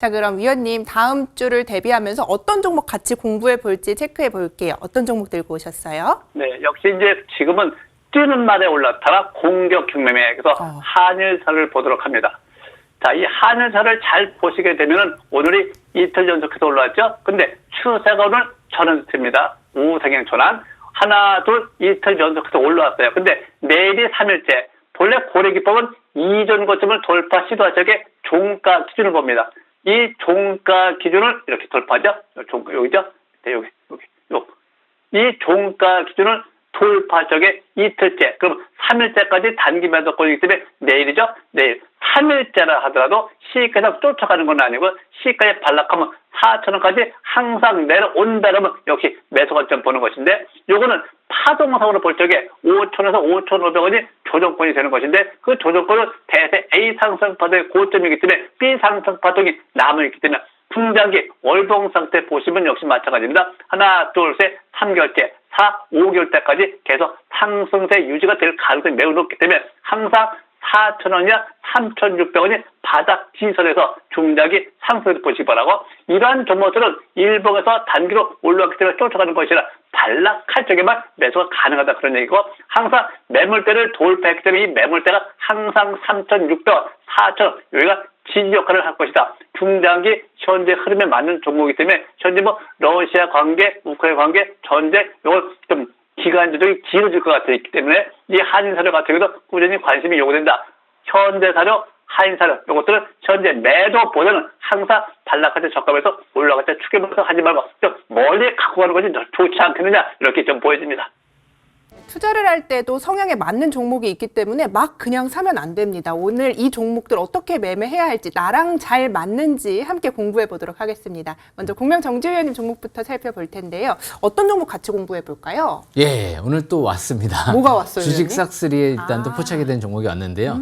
자, 그럼 위원님 다음 주를 대비하면서 어떤 종목 같이 공부해 볼지 체크해 볼게요. 어떤 종목 들고 오셨어요? 네, 역시 이제 지금은 뛰는 말에 올랐다가 공격 흉내매 그래서 어. 한일사를 보도록 합니다. 자, 이 한일사를 잘 보시게 되면은 오늘이 이틀 연속해서 올라왔죠. 근데 추세가 오늘 전원입니다. 우상향 전환 하나 둘 이틀 연속해서 올라왔어요. 근데 내일이 3일째 본래 고래 기법은 이전 고점을 돌파 적에 종가 기준을 봅니다. 이 종가 기준을 이렇게 돌파하죠. 종가 여기죠. 네, 여기 여기 요. 이 종가 기준을 돌파 적에 이틀째, 그럼 3일째까지 단기 매도 권이기 때문에 내일이죠? 내일. 3일째라 하더라도 시가장 쫓아가는 건 아니고 시가에 반락하면 4천원까지 항상 내려온다면 역시 매수 관점 보는 것인데 요거는 파동상으로 볼 적에 5천에서 5,500원이 조정권이 되는 것인데 그 조정권은 대세 A 상승 파동의 고점이기 때문에 B 상승 파동이 남아있기 때문에 풍장기 월봉 상태 보시면 역시 마찬가지입니다. 하나, 둘, 셋, 3개월째, 4, 5개월째까지 계속 상승세 유지가 될 가능성이 매우 높기 때문에 항상 4,000원이나 3,600원이 바닥 지선에서 중장기 상승을 보시기 바라고 이러한 종목들은 일봉에서 단기로 올라왔기 때문에 쫓아가는 것이라 반락할 적에만 매수가 가능하다 그런 얘기고 항상 매물대를 돌파했기 때문에 이 매물대가 항상 3,600원, 4,000원 여기가 지지 역할을 할 것이다. 중장기 현재 흐름에 맞는 종목이기 때문에 현재 뭐 러시아 관계, 우크라이나 관계, 전쟁 이걸 좀 기간적이 길어질 것 같기 때문에 이 한인사료 같은 경우도 꾸준히 관심이 요구된다. 현대사료, 한인사료 이것들은 현재 매도보다는 항상 반락할 때 적합해서 올라갈 때 추격해서 하지 말고 좀 멀리 갖고 가는 것이 더 좋지 않겠느냐 이렇게 좀 보여집니다. 투자를 할 때도 성향에 맞는 종목이 있기 때문에 막 그냥 사면 안 됩니다. 오늘 이 종목들 어떻게 매매해야 할지 나랑 잘 맞는지 함께 공부해 보도록 하겠습니다. 먼저 공명 정지위원님 종목부터 살펴볼 텐데요. 어떤 종목 같이 공부해 볼까요? 예, 오늘 또 왔습니다. 뭐가 왔어요, 주식? 싹쓸이에 일단 또 아. 음. 포착이 된 종목이 왔는데요.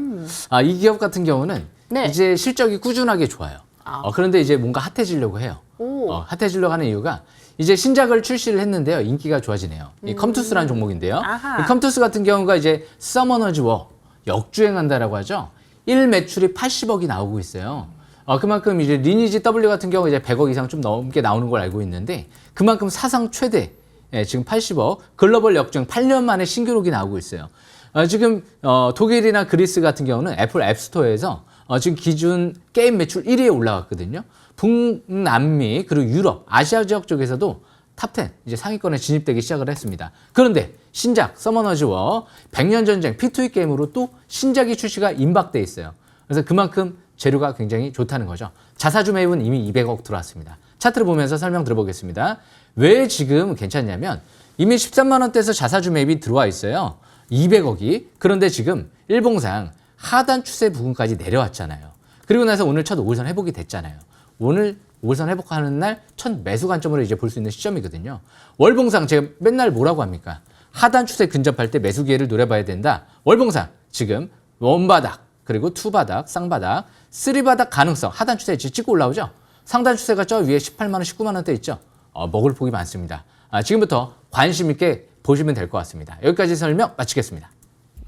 아, 이 기업 같은 경우는 네. 이제 실적이 꾸준하게 좋아요. 아. 어, 그런데 이제 뭔가 핫해지려고 해요. 오. 어, 핫해지려고 하는 이유가 이제 신작을 출시를 했는데요. 인기가 좋아지네요. 이 컴투스라는 종목인데요. 음. 아하. 이 컴투스 같은 경우가 이제 서머너즈 워 역주행한다라고 하죠. 1 매출이 80억이 나오고 있어요. 어, 그만큼 이제 리니지 W 같은 경우 이제 100억 이상 좀 넘게 나오는 걸 알고 있는데 그만큼 사상 최대 예, 지금 80억 글로벌 역주행 8년 만에 신기록이 나오고 있어요. 어, 지금 어, 독일이나 그리스 같은 경우는 애플 앱스토어에서 어, 지금 기준 게임 매출 1위에 올라갔거든요. 북남미 그리고 유럽, 아시아 지역 쪽에서도 탑10 이제 상위권에 진입되기 시작을 했습니다. 그런데 신작 서머너즈 워 100년 전쟁 P2E 게임으로 또 신작이 출시가 임박돼 있어요. 그래서 그만큼 재료가 굉장히 좋다는 거죠. 자사주 매입은 이미 200억 들어왔습니다. 차트를 보면서 설명 들어보겠습니다. 왜 지금 괜찮냐면 이미 13만 원대에서 자사주 매입이 들어와 있어요. 200억이. 그런데 지금 일봉상 하단 추세 부근까지 내려왔잖아요. 그리고 나서 오늘 첫 5일선 회복이 됐잖아요. 오늘 5일선 회복하는 날 첫 매수 관점으로 이제 볼 수 있는 시점이거든요. 월봉상 제가 맨날 뭐라고 합니까? 하단 추세 근접할 때 매수 기회를 노려봐야 된다. 월봉상 지금 원바닥 그리고 투바닥, 쌍바닥, 쓰리바닥 가능성 하단 추세 찍고 올라오죠. 상단 추세가 저 위에 18만 원, 19만 원대 있죠. 어, 먹을 폭이 많습니다. 아, 지금부터 관심 있게 보시면 될 것 같습니다. 여기까지 설명 마치겠습니다.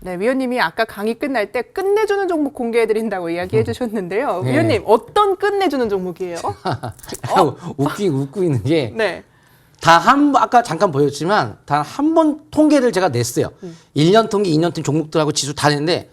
네, 위원님이 아까 강의 끝날 때 끝내주는 종목 공개해 드린다고 이야기해 주셨는데요. 네. 위원님 어떤 끝내주는 종목이에요? 웃기 웃고 있는 게 네. 다 한 아까 잠깐 보였지만 단 한 번 통계를 제가 냈어요. 음. 일 1년 통계, 2년 통계 종목들하고 지수 다 냈는데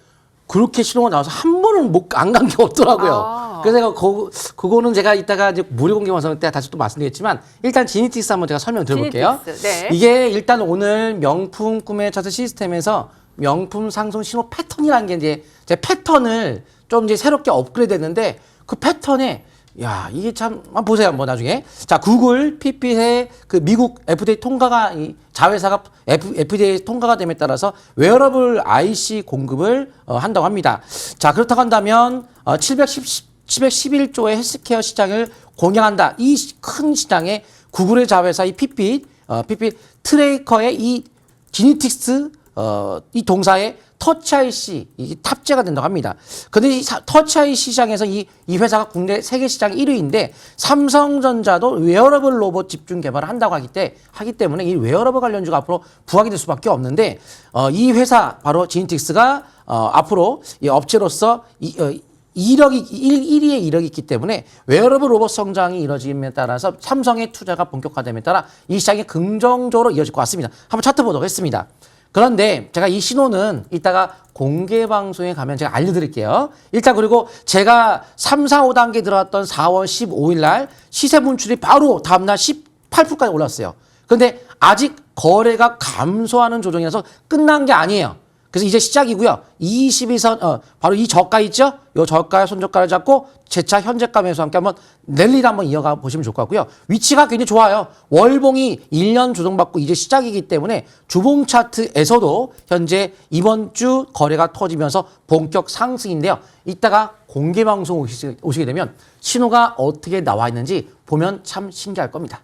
그렇게 실용화 나와서 한 번은 못 안 간 게 없더라고요. 아. 그래서 제가 거, 그거는 제가 이따가 이제 무료 공개 완성 때 다시 또 말씀드리겠지만 일단 지니티스 한번 제가 설명 드려볼게요. 네. 이게 일단 오늘 명품 꿈의 차트 시스템에서 명품 상승 신호 패턴이라는 게 이제 제 패턴을 좀 이제 새롭게 업그레이드 했는데 그 패턴에 야 이게 참 한번 보세요 한번 나중에 자 구글 PP의 그 미국 FDA 통과가 이 자회사가 F, FDA 통과가 됨에 따라서 웨어러블 IC 공급을 어, 한다고 합니다. 자 그렇다고 한다면 어, 710 711조의 헬스케어 시장을 공략한다. 이 큰 시장에 구글의 자회사 이 핏빛, 어, 핏빛 트레이커의 이 지니틱스 어, 이 동사에 터치 IC 이게 탑재가 된다고 합니다. 근데 이 사- 터치 IC 시장에서 이, 이 회사가 국내 세계 시장 1위인데 삼성전자도 웨어러블 로봇 집중 개발을 한다고 하기 때 하기 때문에 이 웨어러블 관련주가 앞으로 부각이 될 수밖에 없는데 어, 이 회사 바로 지니틱스가 어, 앞으로 이 업체로서 이, 어, 이력이 1, 1위의 이력이 있기 때문에 웨어러블 로봇 성장이 이뤄짐에 따라서 삼성의 투자가 본격화됨에 따라 이 시장이 긍정적으로 이어질 것 같습니다. 한번 차트 보도록 하겠습니다. 그런데 제가 이 신호는 이따가 공개 방송에 가면 제가 알려드릴게요. 일단 그리고 제가 3, 4, 5단계 들어갔던 4월 15일 날 시세 분출이 바로 다음날 18%까지 올랐어요. 근데 아직 거래가 감소하는 조정이라서 끝난 게 아니에요. 그래서 이제 시작이고요. 22선 어, 바로 이 저가 있죠? 이 저가의 손저가를 잡고 재차 현재가 매수 함께 한번 랠리를 한번 이어가 보시면 좋을 것 같고요. 위치가 굉장히 좋아요. 월봉이 1년 조정받고 이제 시작이기 때문에 주봉 차트에서도 현재 이번 주 거래가 터지면서 본격 상승인데요. 이따가 공개 방송 오시, 오시게 되면 신호가 어떻게 나와 있는지 보면 참 신기할 겁니다.